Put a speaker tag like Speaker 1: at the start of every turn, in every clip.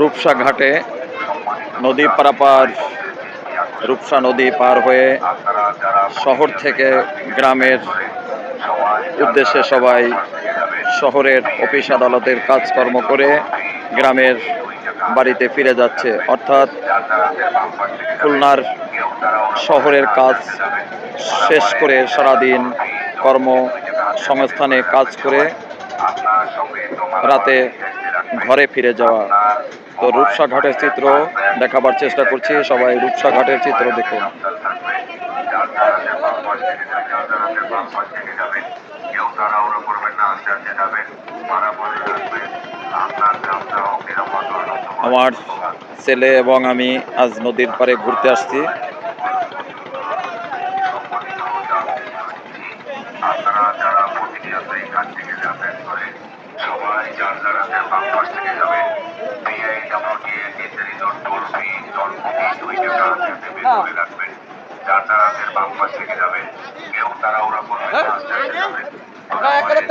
Speaker 1: রূপসা ঘাটে নদী পারাপার, রূপসা নদী পার হয়ে শহর থেকে গ্রামের উদ্দেশ্যে সবাই শহরের অফিস আদালতের কাজকর্ম করে গ্রামের বাড়িতে ফিরে যাচ্ছে। অর্থাৎ খুলনার শহরের কাজ শেষ করে সারাদিন কর্ম সংস্থানে কাজ করে রাতে ঘরে ফিরে যাওয়া। তো রূপসা ঘাটের চিত্র দেখাবার চেষ্টা করছি। সবাই রূপসা ঘাটের চিত্র দেখুন। আমার ছেলে এবং আমি আজ নদীর পাড়ে ঘুরতে আসছি।
Speaker 2: আপনারা যারা প্রতিনিয়ত এই যাতায়াত করেন সবাই যার যার হাতের বাম পাশ থেকে যাবেন বিআইডব্লিউটিএ নির্ধারিত টোল ফি জনপ্রতি দুই টাকা বের রাখবেন যার যার হাতের বাম পাশ থেকে যাবেন কেউ তাড়াহুড়া করবেন না আস্তে আস্তে যাবেন নির্ধারিত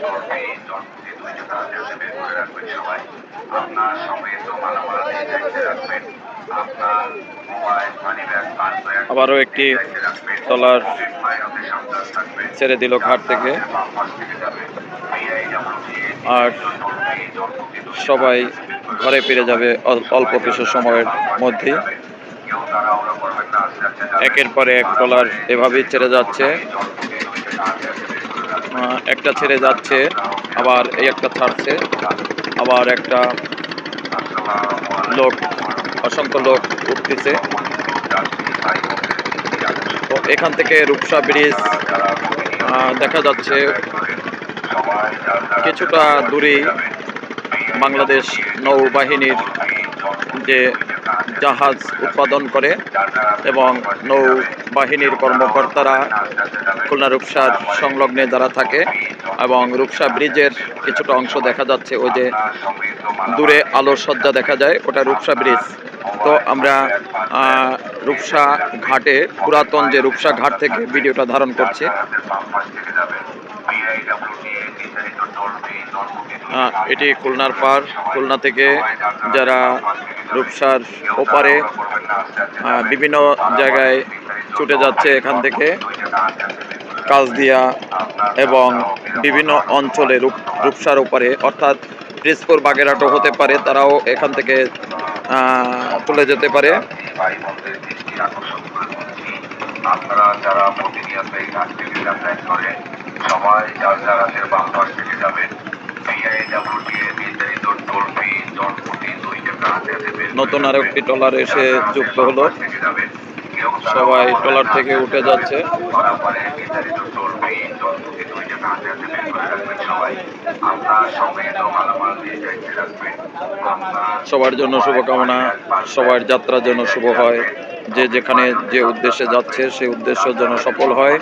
Speaker 2: টোল ফি জনপ্রতি দুই টাকা হাতে বের করে রাখবেন সবাই। আপনার সমৃদ্ধ মালামাল রাখবেন। আপনার মোবাইল মানি ব্যাগ
Speaker 1: আবারও একটি
Speaker 2: থাকবেন।
Speaker 1: ছেড়ে দিল ঘাট থেকে। আর সবাই ঘরে ফিরে যাবে অল- অল্প কিছু সময়ের মধ্যে একের পরে এক ট্রলার এভাবেই ছেড়ে যাচ্ছে। একটা ছেড়ে যাচ্ছে, আবার এই একটা ছাড়ছে, আবার একটা লোক, অসংখ্য লোক উঠতেছে। তো এখান থেকে রূপসা ব্রিজ দেখা যাচ্ছে কিছুটা দূরেই বাংলাদেশ নৌবাহিনীর যে জাহাজ উৎপাদন করে এবং নৌবাহিনীর কর্মকর্তারা খুলনা রূপসার সংলগ্নে যারা থাকে এবং রূপসা ব্রিজের কিছুটা অংশ দেখা যাচ্ছে, ওই যে দূরে আলোর সজ্জা দেখা যায়, ওটা রূপসা ব্রিজ। তো আমরা রূপসা ঘাটে, পুরাতন যে রূপসা ঘাট থেকে ভিডিওটা ধারণ করছি। এটি খুলনার পার। খুলনা থেকে যারা রূপসার ওপারে বিভিন্ন জায়গায় ছুটে যাচ্ছে এখান থেকে, কাজদিয়া এবং বিভিন্ন অঞ্চলে রূপ রূপসার ওপারে, অর্থাৎ ব্রিজপুর বাগেরহাটও হতে পারে, তারাও এখান থেকে চলে যেতে পারে।
Speaker 2: আপনারা যারা প্রতিনিয়ত এই করেন সবাই যার বাম পাশ থেকে যাবেন
Speaker 1: নতুন আরও একটি ট্রলার এসে যুক্ত হলো। সবাই ট্রলার থেকে উঠে যাচ্ছে। সবার জন্য শুভকামনা সবার যাত্রার জন্য শুভ হয়। যে যেখানে যে উদ্দেশ্যে যাচ্ছে সেই উদ্দেশ্য যেন সফল হয়।